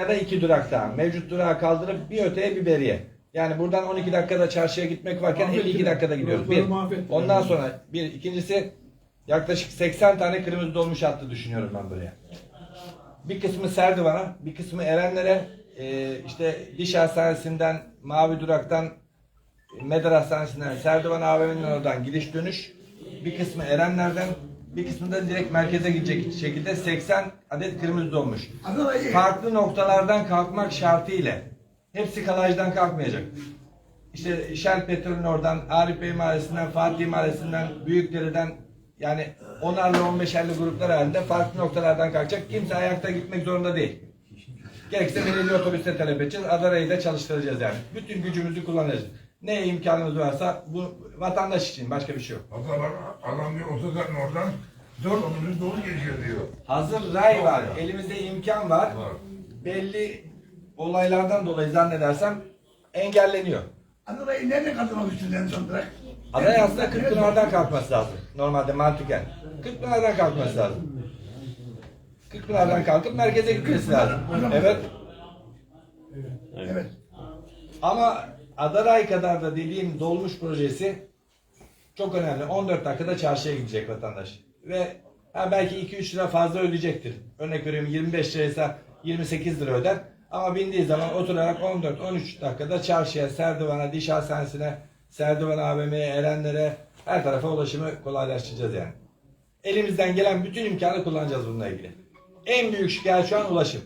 ya da iki durakta. Mevcut durağı kaldırıp bir öteye bir beriye. Yani buradan 12 dakikada çarşıya gitmek varken 52 dakikada gidiyoruz. Bir. Ondan sonra bir. ikincisi yaklaşık 80 tane kırmızı dolmuş hattı düşünüyorum ben buraya. Bir kısmı Serdivan'a, bir kısmı Erenler'e, e, işte diş hastanesinden, Mavi Durak'tan, Medar Hastanesi'nden, Serdivan AVM'nin oradan gidiş dönüş. Bir kısmı Erenler'den, bir kısmı da direkt merkeze gidecek şekilde 80 adet kırmızı dolmuş. Farklı noktalardan kalkmak şartıyla. Hepsi kalajdan kalkmayacak. İşte Shell Petrol'ün oradan, Arif Bey Mahallesi'nden, Fatih Mahallesi'nden, Büyükdere'den yani onarlı 15'erli gruplar halinde farklı noktalardan kalkacak. Kimse ayakta gitmek zorunda değil. Gerekse belediye otobüste talep edeceğiz. Adara'yı da çalıştıracağız yani. Bütün gücümüzü kullanacağız. Ne imkanımız varsa bu vatandaş için başka bir şey yok. Hatta bak adam diyor otogarın oradan dört otobüs dolu geçiyor diyor. Hazır ray var. Elimizde imkan var. Var. Belli olaylardan dolayı zannedersem engelleniyor. Adana'yı nerede kaldırmak istiyorsun en son olarak? Aday aslında Kırkpınar'dan kalkması lazım. Normalde mantıken. Kırkpınar'dan kalkması lazım. Kırkpınar'dan kalkıp merkeze gitmesi lazım. Evet. Evet. Ama Adaray kadar da dediğim dolmuş projesi çok önemli. 14 dakikada çarşıya gidecek vatandaş. Ve ha belki 2-3 lira fazla ödeyecektir. Örnek veriyorum 25 liraysa 28 lira öder. Ama bindiği zaman oturarak 14-13 dakikada çarşıya, Serdivan'a, diş hastanesine, Serdivan AVM'ye, Erenlere her tarafa ulaşımı kolaylaştıracağız yani. Elimizden gelen bütün imkanı kullanacağız bununla ilgili. En büyük şikayet şu an ulaşım.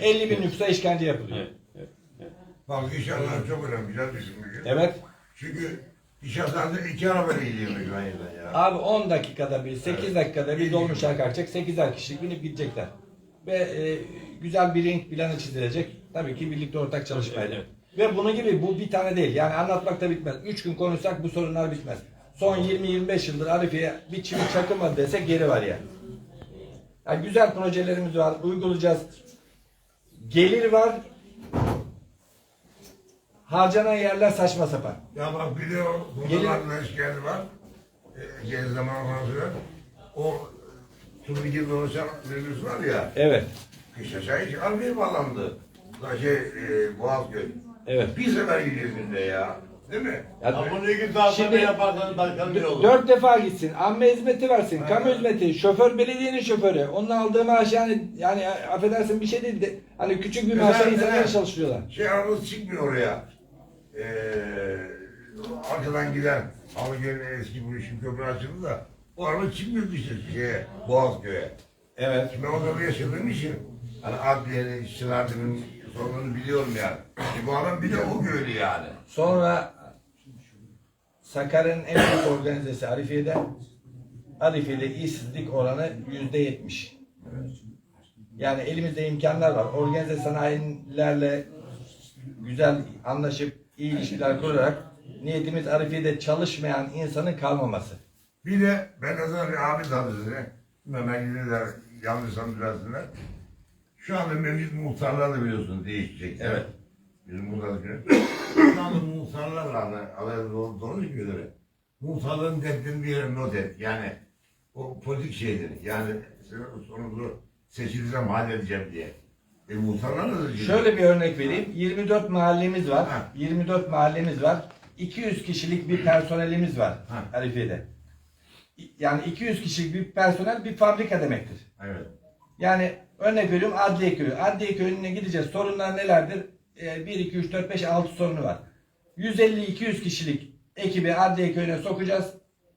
50 bin nüfusa işkence yapılıyor. Bak inşallah çok önemli, güzel düşünmüş. Evet. Çünkü iş hastanesinde iki arabayla gidiyormuş aynıdan ya. Abi 10 dakikada bir, 8 dakikada bir dolmuşlar kalkacak. 8'er kişi binip gidecekler. Ve e, güzel bir ring planı çizilecek. Tabii ki birlikte ortak çalışmayla. Ve bunun gibi bu bir tane değil. Yani anlatmak da bitmez. 3 gün konuşsak bu sorunlar bitmez. Son 20-25 yıldır Arifiye bir çivi çakılmadı desek geri var yani. yani. Güzel projelerimiz var. Uygulayacağız. Gelir var. Harcanan yerler saçma sapan. Ya bak bir de o bunların şikayeti var. E, gezi zaman sonra o Turnik'in dolaşan minibüs var ya. Evet. Kış aşağı hiç Arife'ye bağlandı. Da şey e, Boğazköy. Evet. Bir sefer gidiyor günde ya. Değil mi? Ya- Ya bunu iki saat Şimdi- sonra yaparsanız başka bir olur. Dört defa gitsin. Amme hizmeti versin. Kamu hizmeti. Şoför belediyenin şoförü. Onun aldığı maaş yani yani affedersin bir şey değil de hani küçük bir maaşla güzel. çalıştırıyorlar. Şey arabası çıkmıyor oraya. Ee, arkadan giden Halıgöl'ün eski bu işin köprü açıldı da o araba çıkmıyor işte şeye, Boğazköy'e. Evet. Şimdi ben orada yaşadığım için hani adliyenin, işçilerinin sorununu biliyorum yani. E, bu adam bir de o köylü yani. Sonra Sakarya'nın en büyük organizesi Arifiye'de. Arifiye'de işsizlik oranı yüzde yetmiş. Yani elimizde imkanlar var. Organize sanayilerle güzel anlaşıp iyi ilişkiler kurarak niyetimiz Arifiye'de çalışmayan insanın kalmaması. Bir de ben zaman bir abi tanıdığını, memleketliler yanlışsam düzelsinler. Şu anda mevcut muhtarlar da biliyorsunuz değişecek. Evet. Bizim muhtarlık Şu anda muhtarlarla hani adaylı doğru, göre. Muhtarların dertlerini bir yere not et. Yani o politik şeydir. Yani sonucu seçileceğim halledeceğim diye. E da Şöyle bir örnek vereyim. 24 mahallemiz var. Ha. 24 mahallemiz var. 200 kişilik bir personelimiz var Ha. Arifiye'de. Yani 200 kişilik bir personel bir fabrika demektir. Evet. Yani örnek veriyorum Adliye Köyü. Adliye Köyü'ne gideceğiz. Sorunlar nelerdir? Ee, 1, 2, 3, 4, 5, 6 sorunu var. 150-200 kişilik ekibi Adliye Köyü'ne sokacağız.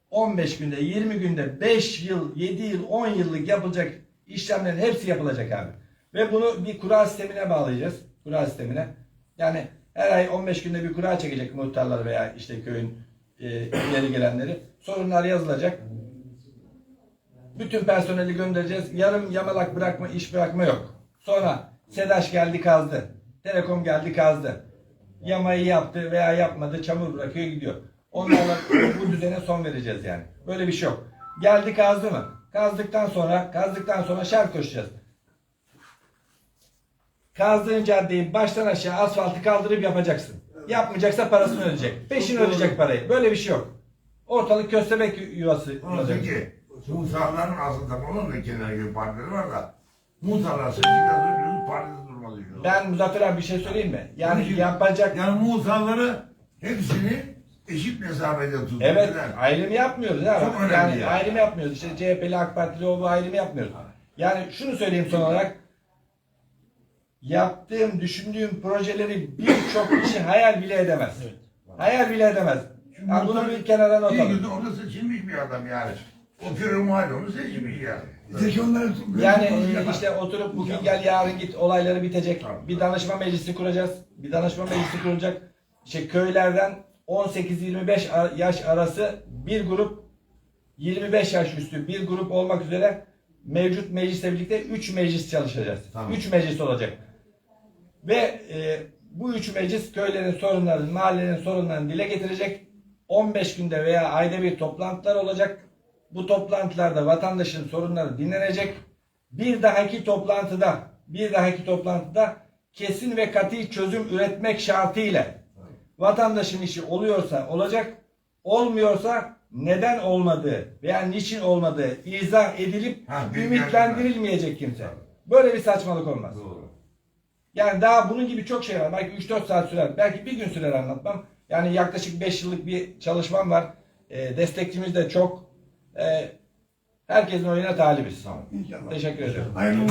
15 günde, 20 günde, 5 yıl, 7 yıl, 10 yıllık yapılacak işlemlerin hepsi yapılacak abi. Ve bunu bir kura sistemine bağlayacağız. Kura sistemine. Yani her ay 15 günde bir kura çekecek muhtarlar veya işte köyün e, ileri gelenleri. Sorunlar yazılacak. Bütün personeli göndereceğiz. Yarım yamalak bırakma, iş bırakma yok. Sonra SEDAŞ geldi kazdı. Telekom geldi kazdı. Yamayı yaptı veya yapmadı. Çamur bırakıyor gidiyor. Onlarla bu düzene son vereceğiz yani. Böyle bir şey yok. Geldi kazdı mı? Kazdıktan sonra, kazdıktan sonra şart koşacağız. Kazdığın caddeyi baştan aşağı asfaltı kaldırıp yapacaksın. Yapmayacaksa parasını ödeyecek. Peşin ödeyecek parayı. Böyle bir şey yok. Ortalık köstebek yuvası olacak. peki muhtarların aslında onun da kenara göre partileri var da seçildikten sonra biliyorsunuz partide durmaz Ben Muzaffer abi bir şey söyleyeyim mi? Yani Onun için- yapacak Yani Musaları hepsini eşit mesafede tutun. Evet, ayrım yapmıyoruz abi. Çok önemli yani yani. ayrım yapmıyoruz. İşte CHP'li AK Partili o bu ayrımı yapmıyoruz. Yani şunu söyleyeyim son olarak. Yaptığım, düşündüğüm projeleri birçok kişi hayal bile edemez. Hayal bile edemez. Çünkü Ha, bunu bir kenara not iyi alın. kötü orada seçilmiş bir adam yani. O mahalle onu seçmiş yani. Peki onları Yani e, işte oturup bugün gel yarın git olayları bitecek. Bir danışma meclisi kuracağız. Bir danışma meclisi kurulacak. İşte köylerden 18-25 ar- yaş arası bir grup 25 yaş üstü bir grup olmak üzere mevcut meclisle birlikte 3 meclis çalışacağız. 3 Tamam. meclis olacak. Ve e, bu üç meclis köylerin sorunlarını, mahallenin sorunlarını dile getirecek. 15 günde veya ayda bir toplantılar olacak. Bu toplantılarda vatandaşın sorunları dinlenecek. Bir dahaki toplantıda, bir dahaki toplantıda kesin ve katı çözüm üretmek şartıyla vatandaşın işi oluyorsa olacak, olmuyorsa neden olmadığı veya niçin olmadığı izah edilip Ha, ümitlendirilmeyecek kimse. Böyle bir saçmalık olmaz. Doğru. Yani daha bunun gibi çok şey var. Belki 3-4 saat sürer. Belki bir gün sürer anlatmam. Yani yaklaşık 5 yıllık bir çalışmam var. Ee, destekçimiz de çok. Ee, herkesin oyuna talibiz. İnşallah. Teşekkür ediyorum. Hayırlı